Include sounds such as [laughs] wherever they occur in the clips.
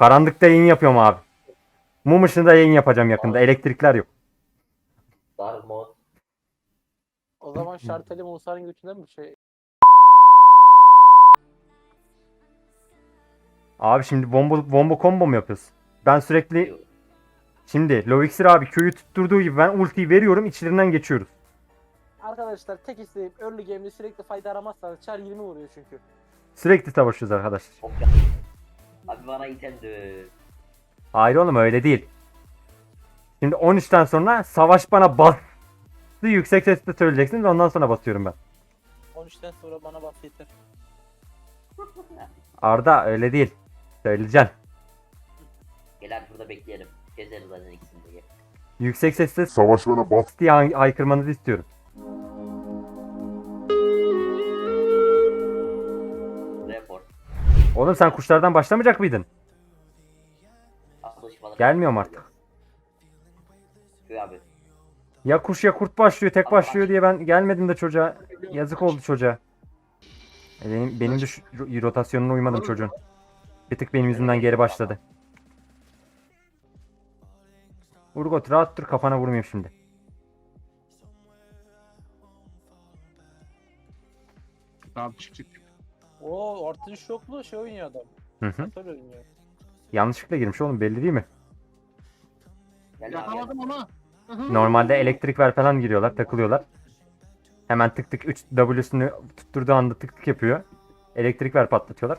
Karanlıkta yayın yapıyorum abi. Mum ışığında yayın yapacağım yakında. Elektrikler yok. Dark mode. O zaman Şarteli Musa'nın götünden mi şey? Abi şimdi bomba bomba combo mu yapıyorsun? Ben sürekli şimdi Lovixir abi köyü tutturduğu gibi ben ultiyi veriyorum içlerinden geçiyoruz. Arkadaşlar tek isteğim early game'de sürekli fayda aramazsanız Char 20 vuruyor çünkü. Sürekli savaşıyoruz arkadaşlar. Abi bana item dö. Hayır oğlum öyle değil. Şimdi 13'ten sonra savaş bana bastı yüksek sesle söyleyeceksiniz ondan sonra basıyorum ben. 13'ten sonra bana bas yeter. [laughs] Arda öyle değil. Söyleyeceksin. Gel abi burada bekleyelim. Gezeriz zaten ikisini de gel. Yüksek sesle Savaş bana bas. diye hay- haykırmanızı istiyorum. Oğlum sen kuşlardan başlamayacak mıydın? Gelmiyorum artık. Ya kuş ya kurt başlıyor tek başlıyor diye ben gelmedim de çocuğa. Yazık oldu çocuğa. E Benim, benim de şu ro- rotasyonuna uymadım çocuğun. Bir tık benim yüzümden geri başladı. Urgot rahat dur kafana vurmayayım şimdi. Tamam çık çık. Oo artış yoklu şey oynuyor adam. Hı hı. Tabii oynuyor. Yanlışlıkla girmiş oğlum belli değil mi? Yakaladım onu. Hı hı. Normalde elektrik ver falan giriyorlar takılıyorlar. Hemen tık tık 3 W'sünü tutturduğu anda tık tık yapıyor. Elektrik ver patlatıyorlar.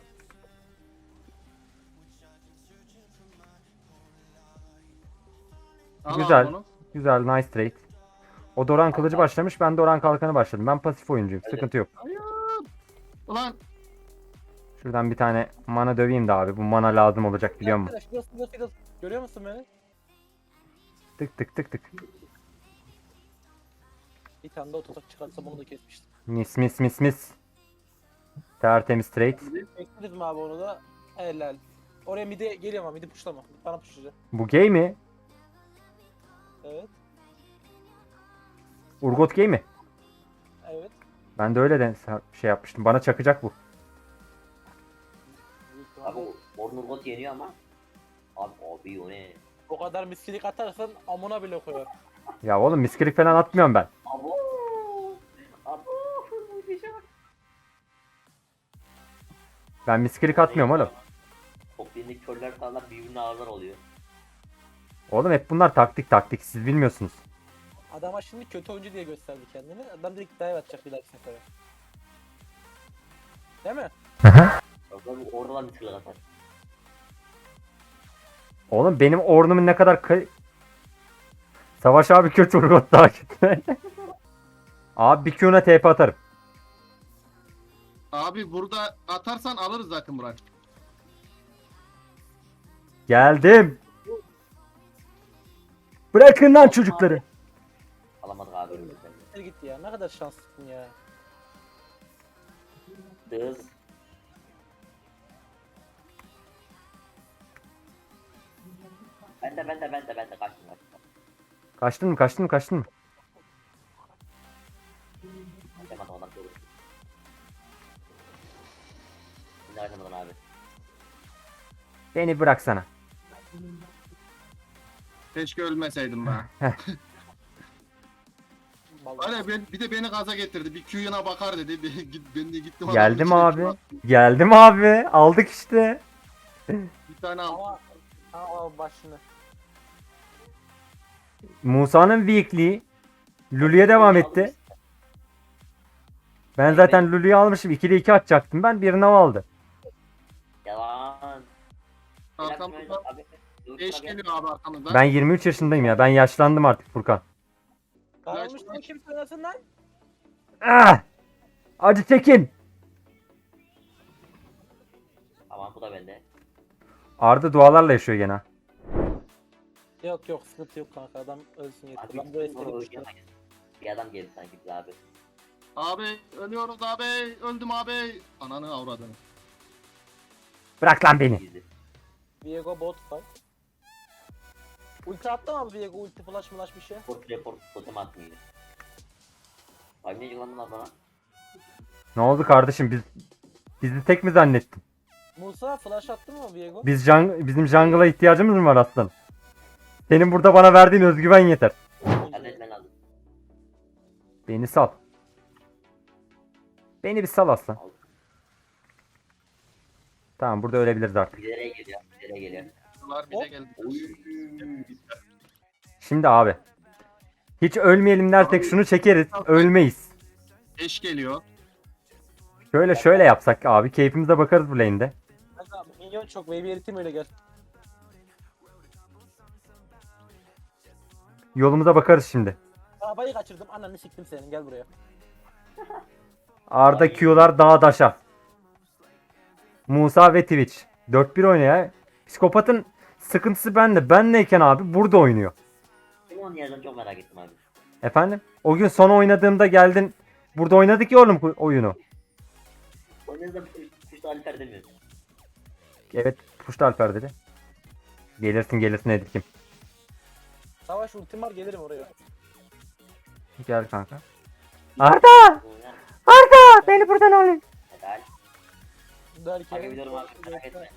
Al Güzel. onu. Güzel nice trade. O Doran kılıcı başlamış ben Doran kalkanı başladım. Ben pasif oyuncuyum Öyle. sıkıntı yok. Ulan Şuradan bir tane mana döveyim de abi. Bu mana lazım olacak biliyor musun? Arkadaş. Görüyor musun beni? Tık tık tık tık. Bir tane daha tutak çıkarsa bunu da kesmiştim. Mis mis mis mis. Tertemiz trade. Bekledim mi abi onu da? Helal. Oraya midi geliyor ama midi puşlama. Bana puşlayacak. Bu gay mi? Evet. Urgot gay mi? Evet. Ben de öyle de şey yapmıştım. Bana çakacak bu. Abi o Bornurgot yeniyor ama. Abi abi o ne? O kadar miskilik atarsan amına bile koyar. [laughs] Ya oğlum miskilik falan atmıyorum ben. Abo. Ben miskilik atmıyorum oğlum. Toplayındaki körler falan birbirine ağırlar oluyor. Oğlum hep bunlar taktik taktik siz bilmiyorsunuz. Adama şimdi kötü oyuncu diye gösterdi kendini. Adam direkt dive atacak bir dahaki sefere. Değil mi? Yoksa bu oradan bir tırla atar. Oğlum benim ornumun ne kadar kay- Savaş abi kötü Urgot daha kötü. abi bir Q'na TP atarım. abi burada atarsan alırız zaten Burak. Geldim. Bırakın lan çocukları. Alamadık abi. bir gitti ya. Ne kadar şanslısın ya. şey. Ben de ben de ben de ben de kaçtım kaçtım. Kaçtın mı kaçtın mı kaçtın mı? Kaçamadım adam. Şimdi abi. Beni bıraksana. Keşke ölmeseydim ben. Öyle ben, bir de beni gaza getirdi. Bir Q'yuna bakar dedi. [laughs] Bir, git, ben de gittim. adamın Geldim içine abi. Geldim abi. Aldık işte. Bir tane al. Ama ama başını. Musa'nın weakliği Lulu'ya devam etti. Ben zaten Lulu'yu almışım. 2'de 2 atacaktım ben. Birini o aldı. Yalan. Abi, dur, geliyor abi. Ben 23 yaşındayım ya. Ben yaşlandım artık Furkan. Kalmış lan kim söylesin lan? Ah! Acı çekin. Tamam bu da bende. Arda dualarla yaşıyor gene. Yok yok sıkıntı yok kanka adam ölsün yeter. Abi Ben bu. Bir adam geldi sanki bize abi. Abi ölüyoruz abi. Öldüm abi. Ananı avradını. Bırak lan beni. Gizli. Viego bot fight. Ulti attı mı Viego ulti flash flash bir şey? Report report totem atmıyor. Abi ne yılan bunlar bana? Ne oldu kardeşim? Biz bizi tek mi zannettin? Musa flash attı mı Viego? Biz jung- bizim jungle'a ihtiyacımız mı var aslan? Senin burada bana verdiğin özgüven yeter. Beni sal. Beni bir sal aslan. Tamam burada ölebiliriz artık. Bizlere geliyor. Geliyor. Bunlar bize geldi. Şimdi abi. Hiç ölmeyelim dersek şunu çekeriz. Ölmeyiz. Eş geliyor. Şöyle şöyle yapsak abi. Keyfimize bakarız bu lane'de. Minyon çok eritim öyle gel. Yolumuza bakarız şimdi. Arabayı kaçırdım ananı siktim senin gel buraya. [laughs] Arda Q'lar dağa daşa. Musa ve Twitch. 4-1 oynuyor ya. Psikopatın sıkıntısı bende. Benleyken abi burada oynuyor. Kim yerden çok merak ettim abi. Efendim? O gün son oynadığımda geldin. Burada oynadık ya oğlum oyunu. O ne zaman kuşta Alper demiyor. Evet Puşta Alper dedi. Gelirsin gelirsin Edilkim. Savaş ultim var gelirim oraya. Gel kanka. Arda! Arda! Beni buradan alın. Helal. Derken. Hadi gidiyorum abi. Merak etme.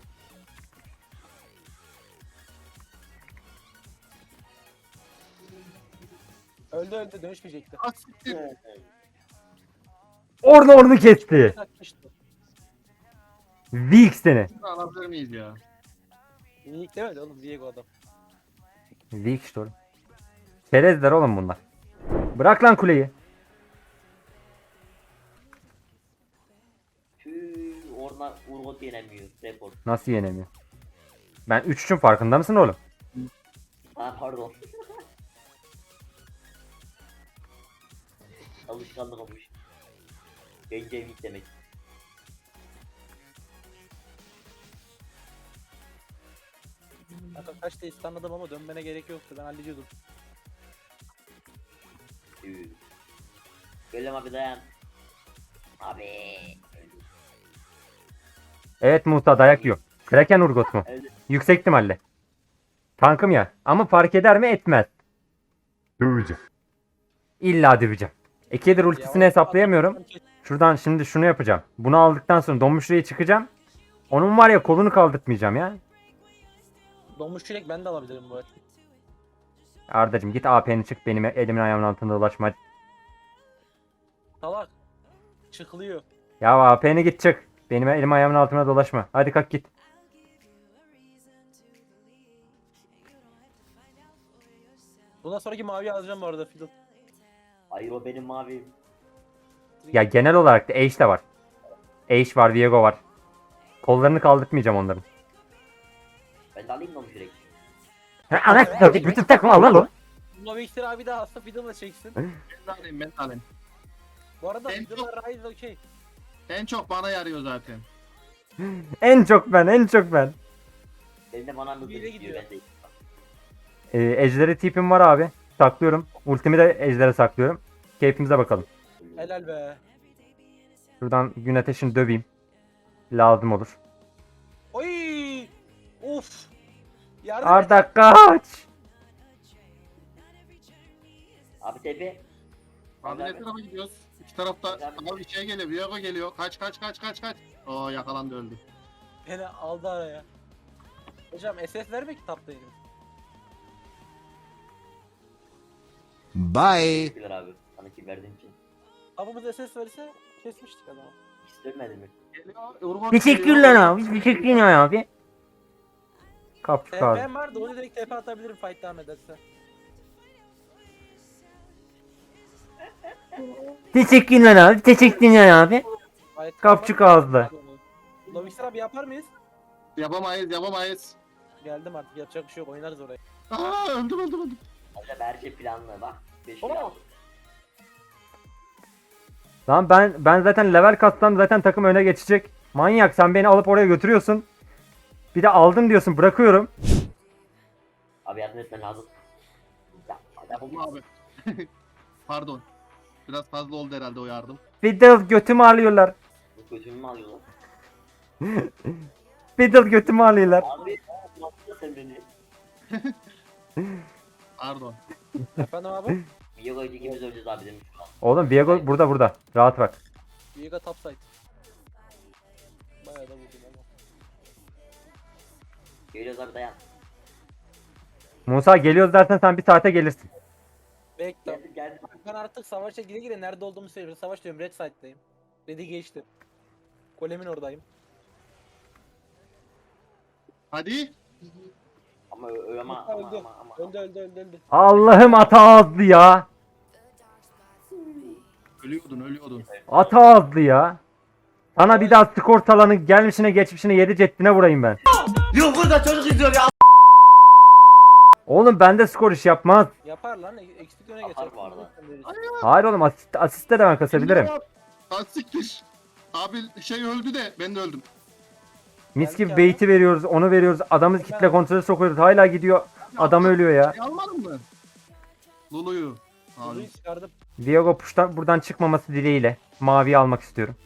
Öldü öldü dönüşmeyecekti. Ah siktir. Ornu ornu kesti. Weak seni. Bunu alabilir miyiz ya? Minik demedi oğlum Viego adam. İşte oğlum. Çerezler oğlum bunlar. Bırak lan kuleyi. Tüy, orada Urgot yenemiyor. Report. Nasıl yenemiyor? Ben 3 üçün farkında mısın oğlum? Ha pardon. Alışkanlık olmuş. Evlilik demek. Kanka kaç da istanladım ama dönmene gerek yoktu ben hallediyordum. Tüy. Geliyorum abi dayan. Abi. Evet Musa dayak yiyor. Kraken Urgot mu? Öldü. Yüksek ihtimalle. Tankım ya. Ama fark eder mi? Etmez. Döveceğim. İlla döveceğim. Ekedir ultisini Ya, hesaplayamıyorum. Şuradan şimdi şunu yapacağım. Bunu aldıktan sonra donmuş R'ye çıkacağım. Onun var ya kolunu kaldırtmayacağım ya. Donmuş çilek ben de alabilirim bu arada. Ardacım git AP'ni çık benim elimin ayağımın altında dolaşma. Salak. Çıkılıyor. Ya AP'ni git çık. Benim elim ayağımın altına dolaşma. Hadi kalk git. Bundan sonraki mavi alacağım bu arada Fiddle. Hayır o benim mavim. Ya genel olarak da Ashe de var. Ashe var, Viego var. Kollarını kaldırtmayacağım onların. Ben de alayım mı onu direkt? Ana bütün takım al lan Victor abi de hasta Fiddle'la çeksin. Ben de alayım ben de alayım. Bu arada Ben Fiddle'la Rise okey. En çok bana yarıyor zaten. En çok ben, en çok ben. Benim de bana mı gidiyor gidiyor. ben de. Ee, ejderi tipim var abi. Saklıyorum. Ultimi de ejdere saklıyorum. Keyfimize bakalım. Helal be. Şuradan gün ateşini döveyim. Lazım olur. Oy! Of! Yardım et. Arda kaç. Abi tepe. Abi ne tarafa gidiyoruz? İki tarafta abi bir şey geliyor. Viego geliyor. Kaç kaç kaç kaç kaç. Oo yakalandı öldü. Beni aldı araya. Hocam SS verme kitaptaydı. Bye. Teşekkürler abi. Sana kim verdiğin için. Abimiz SS verirse kesmiştik adamı. Hiç dönmedin mi? Geliyor. Urgot Teşekkürler geliyor. abi. Teşekkürler abi. Kapçuk abi. TP'm vardı onu direkt TP atabilirim fight devam ederse. Teşekkürler abi. Teşekkürler abi. Fight Kapçuk ağızlı. Lovixer abi yapar mıyız? Yapamayız yapamayız. Geldim artık yapacak bir şey yok oynarız orayı. Aa öldüm öldüm öldüm. Acaba her şey planlı bak. 5 Oo. plan. Lan ben ben zaten level katsam zaten takım öne geçecek. Manyak sen beni alıp oraya götürüyorsun. Bir de aldım diyorsun bırakıyorum. Abi yardım etmen lazım. Ya, adam Olma abi. [laughs] Pardon. Biraz fazla oldu herhalde o yardım. Fiddle götümü alıyorlar. Bu kötümü mü alıyorlar? [laughs] Fiddle götümü alıyorlar. Abi nasıl sen beni? [laughs] Pardon. Efendim abi? Viyogo'yu ikimiz öleceğiz abi demiş şu an. Oğlum Viego burada burada. Rahat bak. Viega topside. Geliyoruz abi dayan. Musa geliyoruz dersen sen bir saate gelirsin. Bekle. Geldim geldim. Ben artık savaşa gire gire nerede olduğumu söylüyorum. Savaş diyorum Red Side'dayım. Red'i geçtim. Golemin oradayım. Hadi. Ama ö- ö- ama ama öldü. ama ama. Öldü öldü öldü öldü. Allah'ım ata ağızlı ya. Ölüyordun ölüyordun. Ata ağızlı ya. Sana bir daha skor talanı gelmişine geçmişine yedi ceddine vurayım ben. Yok burada çocuk izliyor ya. Oğlum bende skor iş yapmaz. Yapar lan. e- Eksik öne Yapar geçer. bu arada. Hayır oğlum asist, asiste de ben kasabilirim. Ha siktir. Abi şey öldü de ben de öldüm. Mis gibi beyti veriyoruz, onu veriyoruz. Adamı kitle kontrolü sokuyoruz. Hala gidiyor. Adam ölüyor ya. Şey almadın mı? Lulu'yu. Kuzuyu Abi. çıkardım. Diego puştan buradan çıkmaması dileğiyle maviyi almak istiyorum.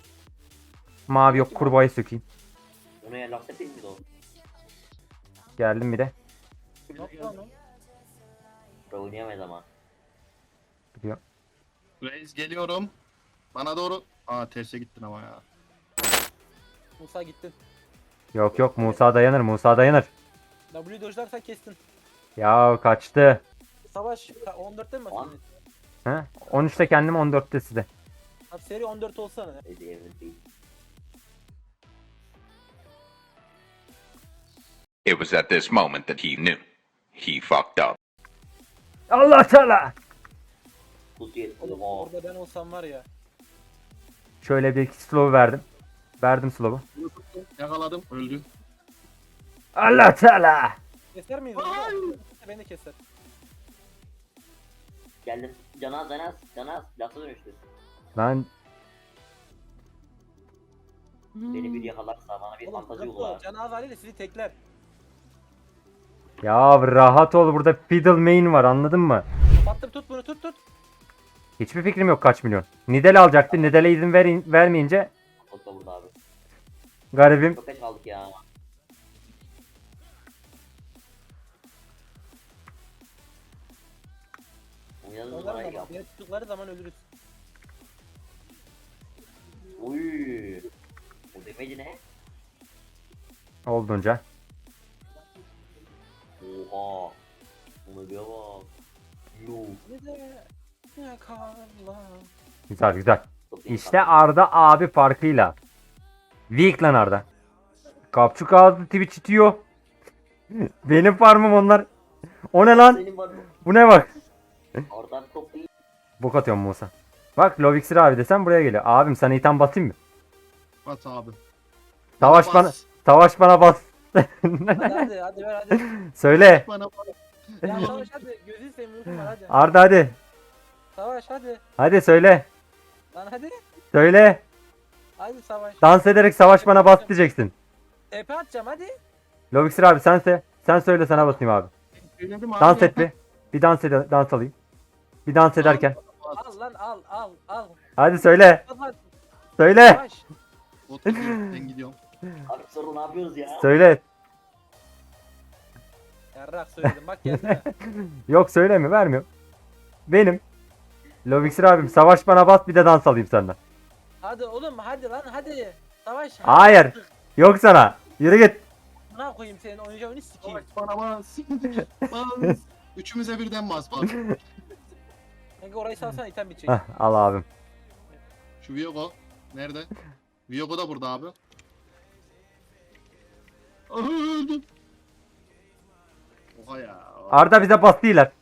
Mavi yok, kurbağayı sökeyim. Onu ya laf değil miydi o? Geldim bir de. Ne yaptı lan o? Bro oynayamayız ama. Gidiyor. Reis geliyorum. Bana doğru. Aa terse gittin ama ya. Musa gittin. Yok yok Musa dayanır, Musa dayanır. W dojlarsan kestin. Ya kaçtı. Savaş ka- 14'te mi başladın? He? 13'te kendim 14'te size. Abi seri 14 olsana. Neyse It was at this moment that he knew. He fucked up. Allah Teala. Tut yet. Oğlum Oha. orada ben olsam var ya. Şöyle bir slow verdim. Verdim slow'u. Yakaladım. Öldü. Allah Teala. Keser miyiz? Beni keser. Geldim. Canaz canaz canaz. Lafa dönüştü. Lan Beni bir yakalarsa bana bir Oğlum fantezi Gıpto, uygular. Can Azali ile sizi tekler. Ya rahat ol burada fiddle main var anladın mı? Battım tut bunu tut tut. Hiçbir fikrim yok kaç milyon. Nidal alacaktı. Nidal'e izin verin, vermeyince da burada abi. garibim Çok geç kaldık ya. Oynadığımız parayı yap. tuttukları zaman ölürüz. Uy. O demeci ne? olduğunca. Oha. Bir bak. Yuh. Ne de yakala. Güzel güzel. İşte Arda abi farkıyla. Weak lan Arda. Kapçuk ağzı Twitch itiyor. [laughs] Benim farmım onlar. O ne lan? Senin var. Bu ne bak? Oradan top değil. Bok atıyorum Musa. Bak Lovixir abi desem buraya geliyor. Abim sana item basayım mı? Bas abi. Savaş Bas. bana savaş bana bas. Hadi [laughs] hadi hadi ver hadi. Söyle. Bana. Ya savaş hadi. Gözünü seveyim var hadi. Arda hadi. Savaş hadi. Hadi söyle. Lan hadi. Söyle. Hadi savaş. Dans ederek savaş bana bas diyeceksin. TP atacağım hadi. Lovixir abi sense. Sen söyle sana basayım abi. Söyledim abi. Dans et bir. Bir dans ede dans alayım. Bir dans ederken. Al lan al al al. Hadi söyle. Söyle. Savaş. Oturuyorum ben gidiyorum. Abi sonra ne yapıyoruz ya? Söyle. Yarrak söyledim bak geldi. [laughs] Yok söyleme vermiyor. Benim. Lovixir abim savaş bana bas bir de dans alayım senden. hadi oğlum hadi lan hadi. Savaş. Hayır. Yok sana. Yürü git. Ne koyayım senin oynayacağın sikeyim. Bas bana bas. [laughs] Bas. Üçümüze birden bas bas. Kanka orayı salsana item bitecek. Hah, al abim. Şu Viyogo. Nerede? Viyogo da burada abi. Aha, Öldüm. Oha ya. Arda bize bas değiller.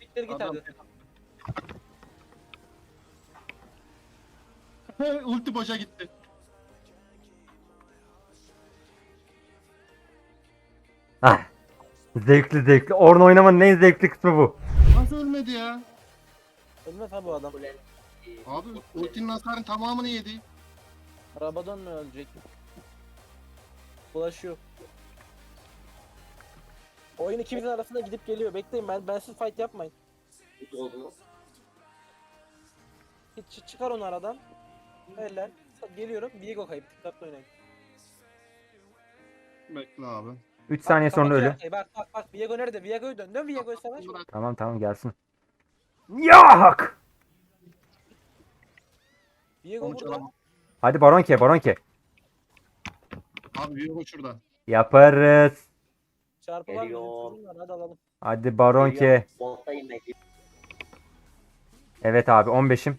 Siktir git Adam- hadi. Ulti boşa gitti. Ah. Zevkli zevkli. Orn oynamanın en zevkli kısmı bu. Nasıl ölmedi ya? Ölmez ha bu adam. Abi ultinin hasarın tamamını yedi. Rabadon mu ölecek? Bulaşıyor. Oyun ikimizin arasında gidip geliyor. Bekleyin ben bensiz fight yapmayın. Tut oldu. Hiç çı- çıkar onu aradan. Eller. Geliyorum. Viego kayıp. Dikkatli oynayın. Bekle abi. 3 saniye sonra ölü. arkayı. Bak bak bak. Viego nerede? Viego'yu dön. Dön Viego'yu savaş. Tamam tamam gelsin. Yak! Viego Onu burada. çalamam. Hadi Baronke Baronke. Abi Viyogo şurada. Yaparız. Çarpı var mı? Geliyor. Bizim var, Hadi alalım. Hadi Baron. K. Bottayım ben. Evet abi 15'im.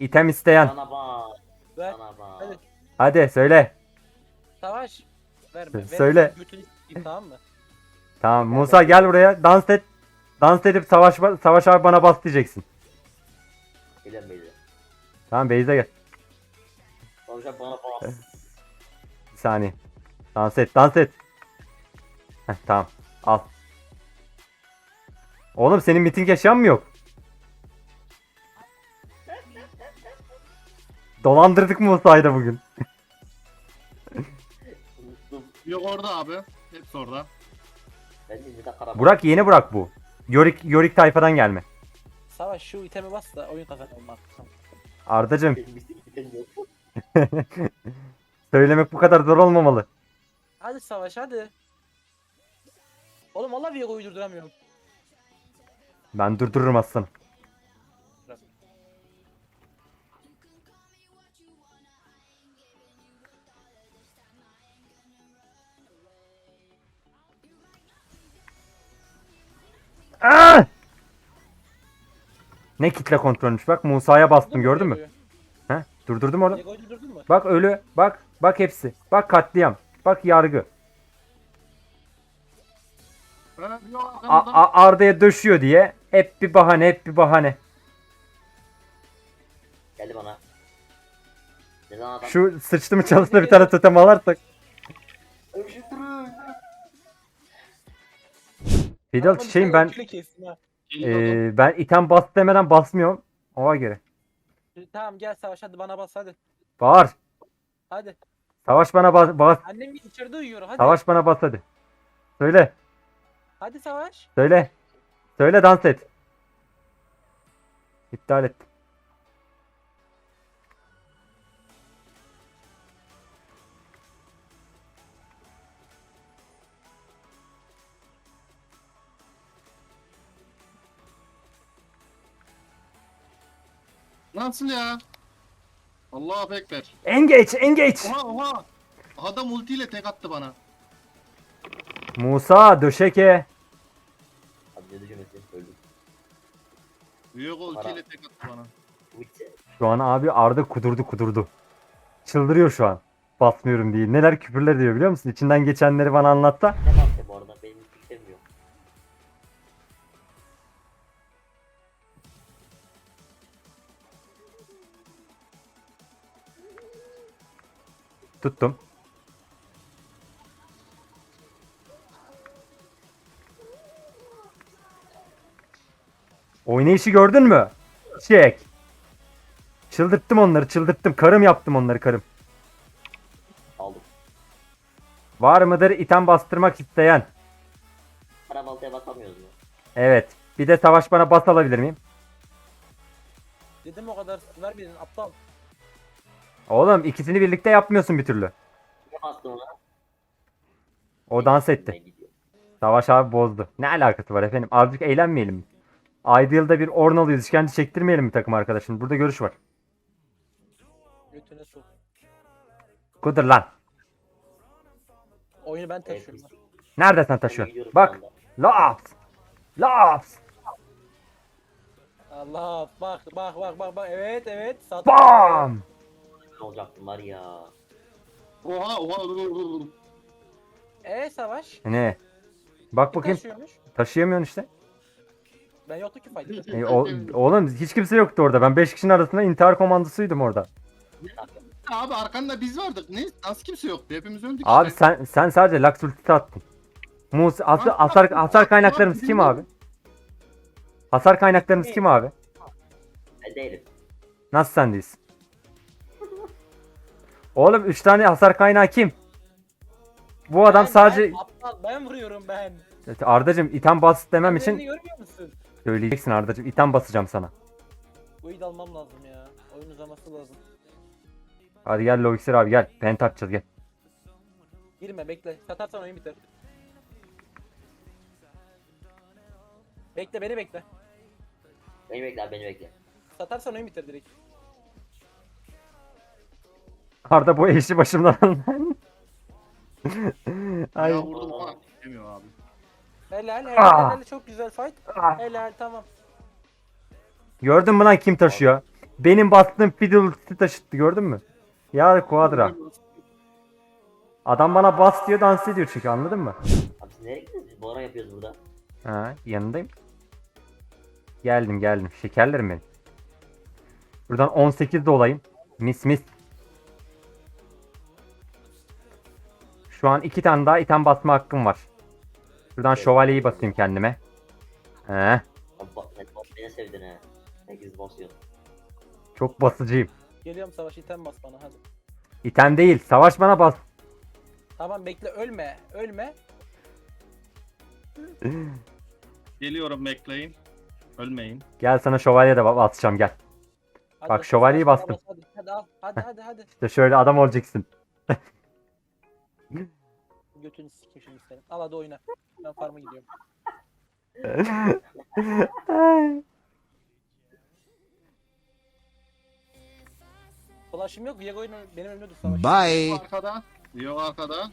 İtem isteyen. Bana bak. Ver. Bana bak. Hadi. Hadi söyle. Savaş. Verme. S- söyle. Götünü s**eyim, tamam mı? Tamam Musa gel buraya. Dans et. Dans edip savaş savaş abi bana bas diyeceksin. Geliyorum beyler. Tamam Beyza gel. Konuşan bana bak. Bir saniye. Dans et, dans et. Heh, tamam. Al. Oğlum senin miting eşyan mı yok? Dolandırdık mı Musa'yı bugün? [laughs] Yok orada abi. Hepsi orada. Ben de bir de kara Burak yeni Burak bu. Yorik, Yorik tayfadan gelme. Savaş şu itemi bas da oyun kazanalım artık. Ardacım [laughs] söylemek bu kadar zor olmamalı. Hadi Savaş hadi. Oğlum valla Viego'yu durduramıyorum. Ben durdururum aslanım. Aa! Ne kitle kontrolmüş bak Musa'ya bastım gördün mü? He? Durdurdum onu. Viego'yu durdurdun mu? Bak ölü. Bak. Bak hepsi. Bak katliam. Bak yargı. A-. A- Arda'ya döşüyor diye hep bir bahane hep bir bahane. Geldi bana. Adam? Şu sıçtı mı çalıştı bir tane totem alarsak. Öpüştürün. Fidel çiçeğim ben ha. Eee, ben item bas demeden basmıyorum. Ona göre. Tamam gel Savaş hadi bana bas hadi. Bağır. Hadi. Savaş bana bas. bas. Annem içeride uyuyor hadi. Savaş bana bas hadi. Söyle. Hadi Savaş. Söyle. Söyle dans et. İptal ettim. Nasıl ya? Allahu ekber. Engage, engage. Oha oha. Adam ultiyle tek attı bana. Musa döşeke. Abi ne düşünmesin öldüm. Büyük ultiyle tek attı bana. Şu an abi Arda kudurdu kudurdu. Çıldırıyor şu an. Basmıyorum diye. Neler küfürler diyor biliyor musun? İçinden geçenleri bana anlatta. Ne baktı bu arada? Benim fikrim yok. Tuttum. Oynayışı gördün mü? Çek. Çıldırttım onları çıldırttım. Karım yaptım onları karım. Aldım. Var mıdır item bastırmak isteyen? Kara baltaya basamıyoruz mu? Evet. Bir de savaş bana bas alabilir miyim? Dedim o kadar vermedin aptal. Oğlum ikisini birlikte yapmıyorsun bir türlü. Ne bastım ona? O dans etti. Savaş abi bozdu. Ne alakası var efendim? Azıcık eğlenmeyelim mi? Ideal'da bir Ornalıyız. İşkence çektirmeyelim mi takım arkadaşım? Burada görüş var. Götüne sok. Kudur lan. Oyunu ben taşıyorum. Nerede sen taşıyorsun? Bak. Laps. Laps. Allah bak bak bak bak bak evet evet sat. Bam. Ne olacaktım var ya. Oha oha. E savaş. Ne? Bak bakayım. Taşıyamıyorsun işte. Ben yoktu ki fayda. E, o- oğlum hiç kimse yoktu orada. Ben 5 kişinin arasında intihar komandosuydum orada. Abi arkanda biz vardık. Ne? Nasıl kimse yoktu? Hepimiz öldük Abi işte. sen sen sadece Lux ultisi attın. Mus lan, hasar lan, kaynaklarımız kim abi? Hasar kaynaklarımız kim abi? Ben değilim. Nasıl sendeyiz? Oğlum 3 tane hasar kaynağı kim? Bu adam Ben- sadece ben, aptal ben vuruyorum ben. Ardacım item bas demem Sen beni için görmüyor musun? Söyleyeceksin Ardacım. item basacağım sana. Bu iyi almam lazım ya. Oyun uzaması lazım. Hadi gel Lovixer abi gel. Pent atacağız gel. Girme bekle. Satarsan oyun biter. Bekle beni bekle. Beni bekle abi beni bekle. Satarsan oyun biter direkt. Arda bu eşi başımdan. Ay Ya vurdum ha. Demiyor abi. Helal helal Ah. helal çok güzel fight. Ah. Helal tamam. Gördün mü lan kim taşıyor? Benim bastığım fiddle taşıttı gördün mü? Ya Quadra. Adam bana bas diyor dans ediyor çünkü anladın mı? Abi siz nereye gittiniz? Biz Bora yapıyoruz burada. Ha yanındayım. Geldim geldim. Şekerlerim benim. Buradan 18 de olayım. Mis mis. Şu an iki tane daha item basma hakkım var. Şuradan şövalyeyi basayım kendime. He, beni sevdin he. Herkes basıyor. çok basıcıyım. Geliyorum savaş item bas bana hadi. İtem değil. Savaş bana bas. Tamam bekle ölme ölme. Geliyorum bekleyin. Ölmeyin. Gel sana şövalye de ba- basacağım gel. Hadi, Bak, şövalyeyi bastım. bas, Hadi hadi hadi hadi hadi. İşte şöyle adam olacaksın. [laughs] Götünü sikeyim şimdi senin. Al hadi oyna. Ben farm'a gidiyorum. [laughs] Flash'ım yok. Viego'nun benim önümde dur savaş. Bye. Arkada. Yok arkada.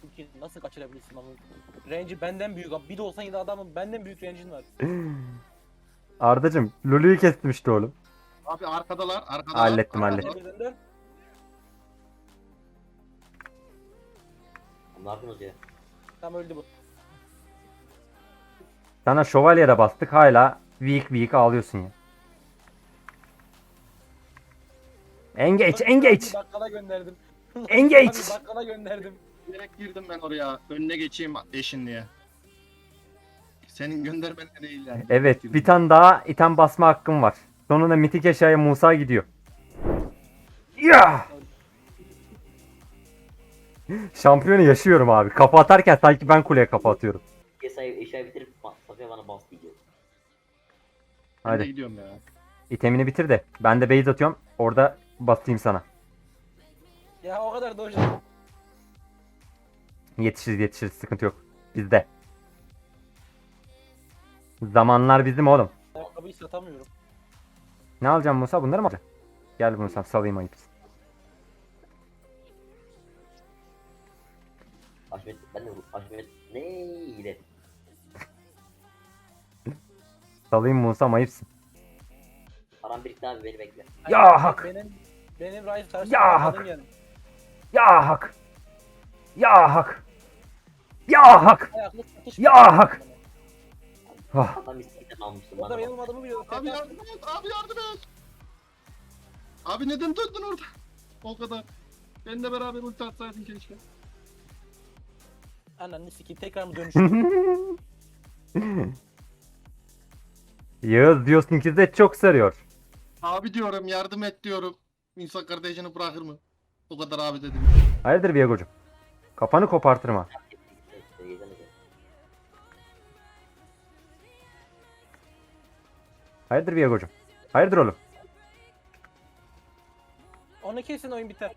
Çünkü nasıl kaçırabilirsin ama? Range'i benden büyük abi. Bir de olsan yine adamın benden büyük range'in var. Ardacım Lulu'yu kestim işte oğlum. Abi arkadalar. Arkadalar. Hallettim, arkadalar. hallettim. Birden dön. Ne yapıyorsunuz ya? Tamam öldü bu. Sana şövalye de bastık hala weak weak ağlıyorsun ya. Engage engage. [laughs] Bir bakkala gönderdim. Engage. Bir bakkala gönderdim. Direkt girdim ben oraya. Önüne geçeyim eşin diye. Senin göndermenle değil yani. Evet bir tane daha item basma hakkım var. Sonunda mitik eşyaya Musa gidiyor. Ya! Şampiyonu yaşıyorum abi. Kafa atarken sanki ben kuleye kafa atıyorum. Eşyayı bitirip Safiye bana bas. Ben de Hadi gidiyorum ya. itemini bitir de. Ben de base atıyorum. Orada basayım sana. Ya o kadar doja. Yetişiriz yetişiriz sıkıntı yok. Bizde. Zamanlar bizim oğlum. Ayakkabıyı satamıyorum. Ne alacağım Musa? Bunları mı alacağım? Gel Musa salayım ayıp. Haşmet ben de Haşmet ne Salayım Musa ayıpsın. param birikti abi beni bekle. Ya hak. Benim benim Rise karşı Ya hak. Yani. Ya hak. Ya hak. Ya hak. Ya hak. Ah. Adam istekten almıştım Orada benim bak. adamı biliyor. Abi yardım et. Abi yardım et. Abi neden döndün orada? O kadar. Ben de beraber ulti atsaydın keşke. Ananı sikeyim tekrar mı dönüştüm? [laughs] Yağız diyorsun ki de çok sarıyor. Abi diyorum yardım et diyorum. İnsan kardeşini bırakır mı? O kadar abi dedim. Hayırdır Viego'cum? Kafanı kopartırma. Hayırdır Viego'cum? Hayırdır oğlum? Onu kesin oyun biter.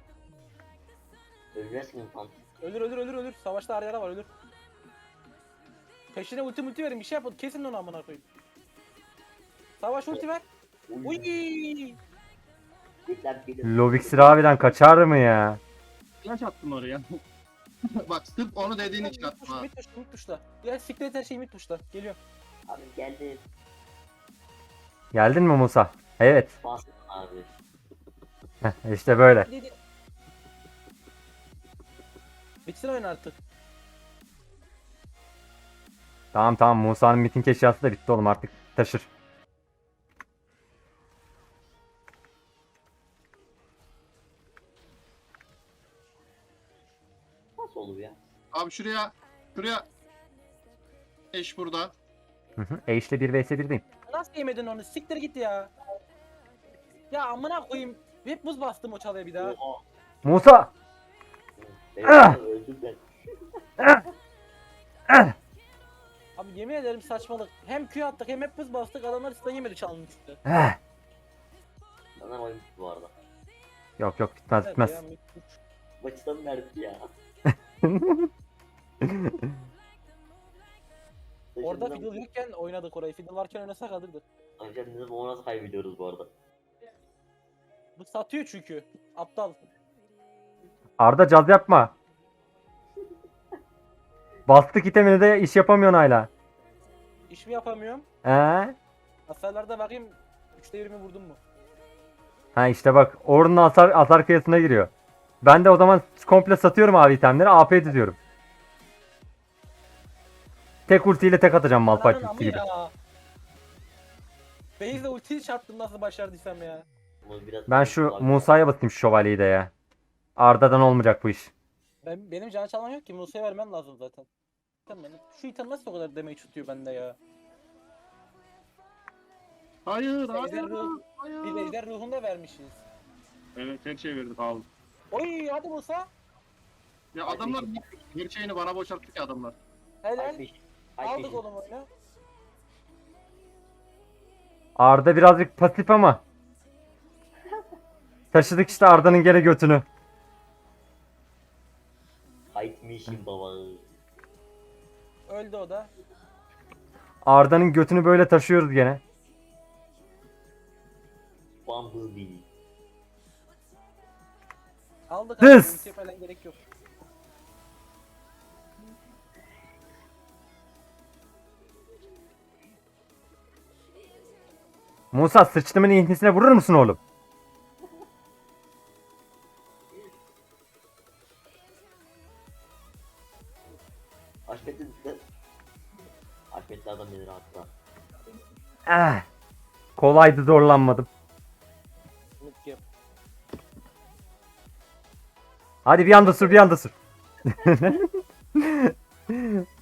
Ölmezsin tam. Ölür ölür ölür ölür. Savaşta Arya'da var ölür. Peşine ulti multi verin bir şey yapın. Kesin onu amına koyayım. Savaş ulti ver. Uy. Loviksir abiden kaçar mı ya? Flash attım oraya. [laughs] Bak sırf onu dediğin için attım ha. Mid tuşla mid tuşla. Ya siktir et her şeyi mid tuşla. Geliyor. Abi geldi. Geldin mi Musa? Evet. Bas abi. Heh, işte böyle. Hadi. Bitsin oyun artık. Tamam tamam Musa'nın miting eşyası da bitti oğlum artık taşır. Nasıl olur ya? Abi şuraya. Şuraya. Eş burada. Hı hı. E işte 1 vs 1'deyim. Nasıl yemedin onu? Siktir git ya. Ya amına koyayım. Hep buz bastım o çalıya bir daha. Oha. Musa! Ah! öldüm ben. Abi yemin ederim saçmalık. Hem Q attık hem hep buz bastık. Adamlar stun yemedi çalının üstü. Eh. Benden oyun bitti bu arada. Yok yok gitmez Evet gitmez. Maçtan verdik ya. [laughs] Orada Fiddle yokken oynadık orayı. Fiddle varken oynasak alırdı. Hocam bizim onu nasıl kaybediyoruz bu arada? Bu satıyor çünkü. Aptal. Arda caz yapma. Bastık itemini de iş yapamıyorsun hala. İş mi yapamıyorum? Ee? Hasarlarda bakayım 3'te 20 vurdum mu? Ha işte bak Orun'un atar, atar kıyasına giriyor. Ben de o zaman komple satıyorum abi itemleri AP diyorum. Tek ultiyle tek atacağım Malphite ulti gibi. Base'de ultiyi çarptım nasıl başardıysam ya. Bunu biraz Ben şu Musa'ya basayım şu şövalyeyi de ya. Arda'dan olmayacak bu iş. Ben, benim can çalmam yok ki Musa'ya vermem lazım zaten. Benim. Şu item nasıl o kadar damage tutuyor bende ya? Hayır hayır. Ejder ruh- hayır. Bir de ejder ruhunu da vermişiz. Evet her şey verdik abi. Oy hadi Musa. Ya adamlar her şeyini bana boşalttı ki adamlar. Helal. Ay, Aldık peşin. oğlum oyunu. Arda birazcık pasif ama. Taşıdık işte Arda'nın gene götünü. Kayıtmışım baba. Öldü o da. Arda'nın götünü böyle taşıyoruz gene. Bumblebee. Aldık This. abi. Ultiye falan gerek yok. Musa sıçtımın intisine vurur musun oğlum? Eh. Kolaydı zorlanmadım. Hadi bir anda sür bir anda sür. [laughs]